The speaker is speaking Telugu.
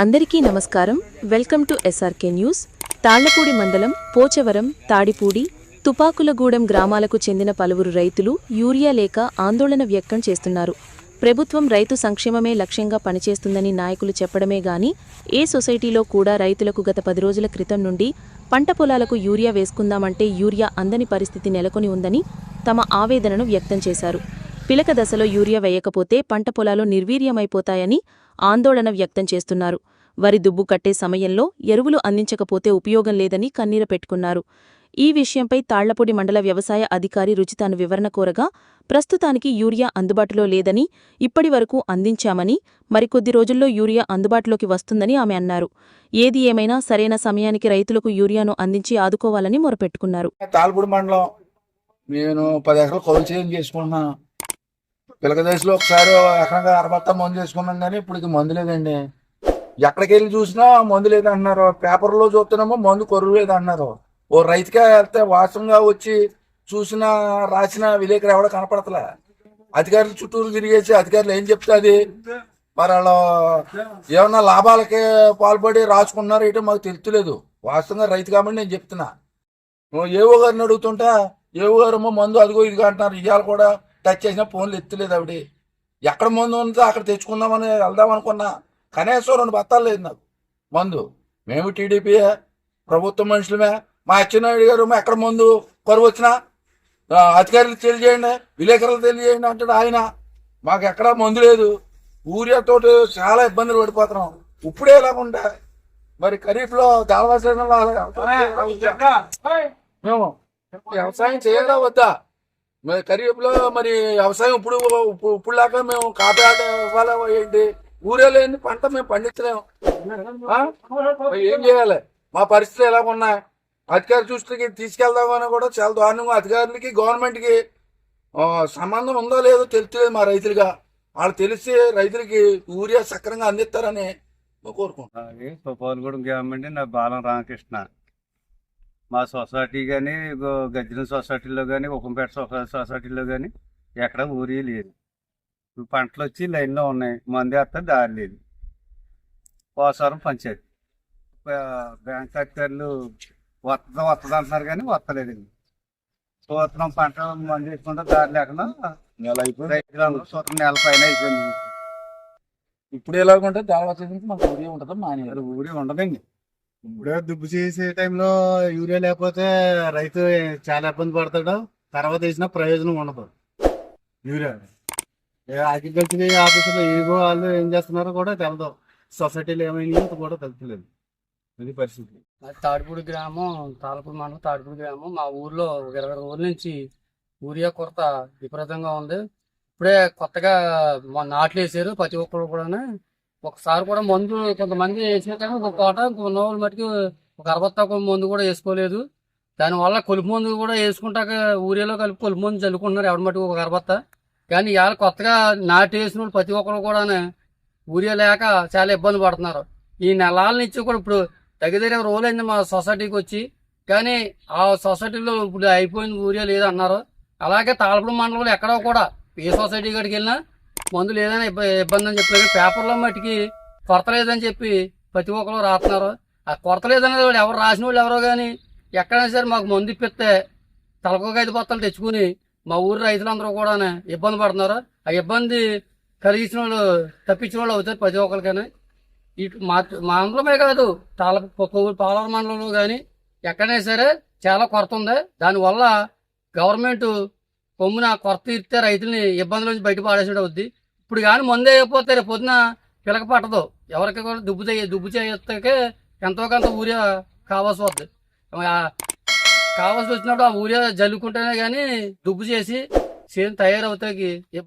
అందరికీ నమస్కారం. Welcome to SRK news. Tallapudi మండలం పోచవరం తాడిపూడి తుపాకులగూడెం గ్రామాలకు చెందిన పలువురు రైతులు యూరియా లేక ఆందోళన వ్యక్తం చేస్తున్నారు. ప్రభుత్వం రైతు సంక్షేమమే లక్ష్యంగా పనిచేస్తుందని నాయకులు చెప్పడమే గాని ఏ సొసైటీలో కూడా రైతులకు గత పది రోజుల క్రితం నుండి పంట పొలాలకు యూరియా వేసుకుందామంటే యూరియా అందని పరిస్థితి నెలకొని ఉందని తమ ఆవేదనను వ్యక్తం చేశారు. పిలక దశలో యూరియా వేయకపోతే పంట పొలాలు నిర్వీర్యమైపోతాయని ఆందోళన వ్యక్తం చేస్తున్నారు. వరి దుబ్బు కట్టే సమయంలో ఎరువులు అందించకపోతే ఉపయోగం లేదని కన్నీర పెట్టుకున్నారు. ఈ విషయంపై తాళ్ళపూడి మండల వ్యవసాయ అధికారి రుచితాను వివరణ కోరగా ప్రస్తుతానికి యూరియా అందుబాటులో లేదని ఇప్పటి వరకు అందించామని మరికొద్ది రోజుల్లో యూరియా అందుబాటులోకి వస్తుందని ఆమె అన్నారు. ఏది ఏమైనా సరైన సమయానికి రైతులకు యూరియాను అందించి ఆదుకోవాలని మొరపెట్టుకున్నారు. తాల్పూడి మండలం నేను పది ఎకరాలు కౌలు చేసుకుంటున్నాను. పిలక దశలో ఒకసారి ఎకరంగా అరబత్తా మందు చేసుకున్నాం కానీ ఇప్పుడు ఇది మందు లేదండి. ఎక్కడికి వెళ్ళి చూసినా మందు లేదంటున్నారు. పేపర్లో చూస్తున్నామో మందు కొరువు లేదంటున్నారు. ఓ రైతుగా వెళ్తే వాసంగా వచ్చి చూసిన రాసిన విలేకరు ఎవడో కనపడతలే. అధికారులు చుట్టూరు తిరిగేసి అధికారులు ఏం చెప్తుంది? మరి వాళ్ళు ఏమన్నా లాభాలకి పాల్పడి రాసుకున్నారు ఏంటో మాకు తెలుతులేదు వాస్తవంగా రైతు కాబట్టి నేను చెప్తున్నా. ఏవో గారిని అడుగుతుంటా ఏవో గారు మందు అదిగో ఇదిగా అంటున్నారు. ఇవాళ కూడా టచ్ చేసిన ఫోన్లు ఎత్తలేదు ఆవిడ ఎక్కడ మందు ఉందో అక్కడ తెచ్చుకుందామని వెళ్దాం అనుకున్నా కనీసం రెండు బత్తాలు లేదు నాకు మందు మేము టీడీపీ ప్రభుత్వ మనుషులమే మా అచ్చెన్నాయుడు గారు మా ఎక్కడ మందు కరువు వచ్చినా ఆ, అధికారులకు తెలియజేయండి విలేకరులకు తెలియజేయండి అంటాడు ఆయన మాకు ఎక్కడా మందు లేదు ఊరియాతో చాలా ఇబ్బందులు పడిపోతున్నాం ఇప్పుడే ఎలాగుంటా మరి ఖరీఫ్లో దాల్వాసంలో మేము వ్యవసాయం చేయాలా వద్దా మరి ఖరీఫ్లో మరి వ్యవసాయం ఇప్పుడు ఇప్పుడు లాగా మేము కాపీ ఆట ఏంటి? ఊరే లేని పంట మేము పండించలేము ఏం చేయాలి? మా పరిస్థితి ఎలా ఉన్నాయి? అధికార దృష్టికి తీసుకెళ్దామని కూడా చాలా దారుణంగా అధికారులకి గవర్నమెంట్కి సంబంధం ఉందో లేదో తెలుస్తుంది మా రైతులుగా. వాళ్ళు తెలిసి రైతులకి ఊరియా సక్రంగా అందిస్తారని కోరుకుంటున్నాను గవర్నమెంట్ నా బాలం రామకృష్ణ. మా సొసైటీ కానీ గజ్జల సొసైటీలో కానీ ఉకంపేట సొసై- సొసైటీలో కానీ ఎక్కడ ఊరి లేదు. పంటలు వచ్చి లైన్లో ఉన్నాయి. మంది వేస్తే దారి లేదు. పోసారం పంచాయతీ. బ్యాంక్ అధికారులు వస్తుంది వస్తుంది అంటున్నారు కానీ వస్తలేదండి సూత్రం పంట మంది వేసుకుంటే దారి లేకుండా నెల అయిపోయింది. సూత్రం నెల పైన అయిపోయింది. ఇప్పుడు ఎలాగుంటే దాల్వాసం మాకు ఊరియా ఉంటుందో? అసలు ఊరి ఉండదండి. ఇప్పుడే దుబ్బు చేసే టైంలో యూరియా లేకపోతే రైతు చాలా ఇబ్బంది పడతాడు. తర్వాత వేసిన ప్రయోజనం ఉండదు. యూరియా. అగ్రికల్చర్ ఆఫీసులో ఏవో వాళ్ళు ఏం చేస్తున్నారో కూడా తెలదు. సొసైటీలో ఏమైనా కూడా తెలుపులేదు ఇది పరిస్థితి. తాడిపూడి గ్రామం తాళపూడి మండలం తాడిపూడి గ్రామం. మా ఊర్లో ఒక ఇరవై రోజుల నుంచి యూరియా కొరత విపరీతంగా ఉంది. ఇప్పుడే కొత్తగా నాట్లు వేసారు ప్రతి ఒక్కరు కూడా ఒకసారి కూడా మందు కొంతమంది వేసిన కానీ ఒక కోట కొన్ని వాళ్ళు మటుకు ఒక అరవత్తా మందు కూడా వేసుకోలేదు. దానివల్ల కొలుపు మందు కూడా వేసుకుంటాక ఊరేలో కలిపి కొలుపు మందు చల్లుకుంటున్నారు ఎవరి మటుకు ఒక అరవత్త. కానీ ఇవాళ కొత్తగా నాటు వేసిన వాళ్ళు ప్రతి ఒక్కరు కూడా ఊరియా లేక చాలా ఇబ్బంది పడుతున్నారు. ఈ నెలల నుంచి కూడా ఇప్పుడు దగ్గర దగ్గర రోజులైంది మా సొసైటీకి వచ్చి. కానీ ఆ సొసైటీలో ఇప్పుడు అయిపోయింది ఊరియా లేదన్నారు. అలాగే తాళపూడి మండలంలో ఎక్కడో కూడా ఏ సొసైటీ కాడికి వెళ్ళినా మందు ఏదైనా ఇబ్బంది అని చెప్పారు పేపర్లో మట్టికి కొరత లేదని చెప్పి ప్రతి ఒక్కరు రాస్తున్నారు. ఆ కొరత లేదనేది వాళ్ళు ఎవరు రాసిన వాళ్ళు ఎవరో కానీ ఎక్కడైనా సరే మాకు మందు ఇప్పిస్తే తలకొక ఐదు బొత్తలు తెచ్చుకుని మా ఊరు రైతులందరూ కూడా ఇబ్బంది పడుతున్నారు. ఆ ఇబ్బంది కలిగించిన వాళ్ళు తప్పించిన వాళ్ళు అవుతారు ప్రతి ఒక్కరికైనా. ఇటు మా మా మండలమే కాదు తాళ పాలవరం మండలంలో కానీ ఎక్కడైనా సరే చాలా కొరత ఉంది. దానివల్ల గవర్నమెంట్ కొమ్మున కొరత ఇస్తే రైతుల్ని ఇబ్బందుల నుంచి బయట పాడేసినట్టు అవుద్ది. ఇప్పుడు కానీ మందు వేయకపోతే రేపు పొద్దున పిలక పట్టదు. ఎవరికి కూడా దుబ్బు చేయ దుబ్బు చేయకే ఎంతో కొంత ఊరియా కావాల్సి వద్ది. కావాల్సి వచ్చినప్పుడు ఆ ఊరియా జల్లుకుంటేనే కానీ దుబ్బు చేసి సేమ్ తయారవుతాకి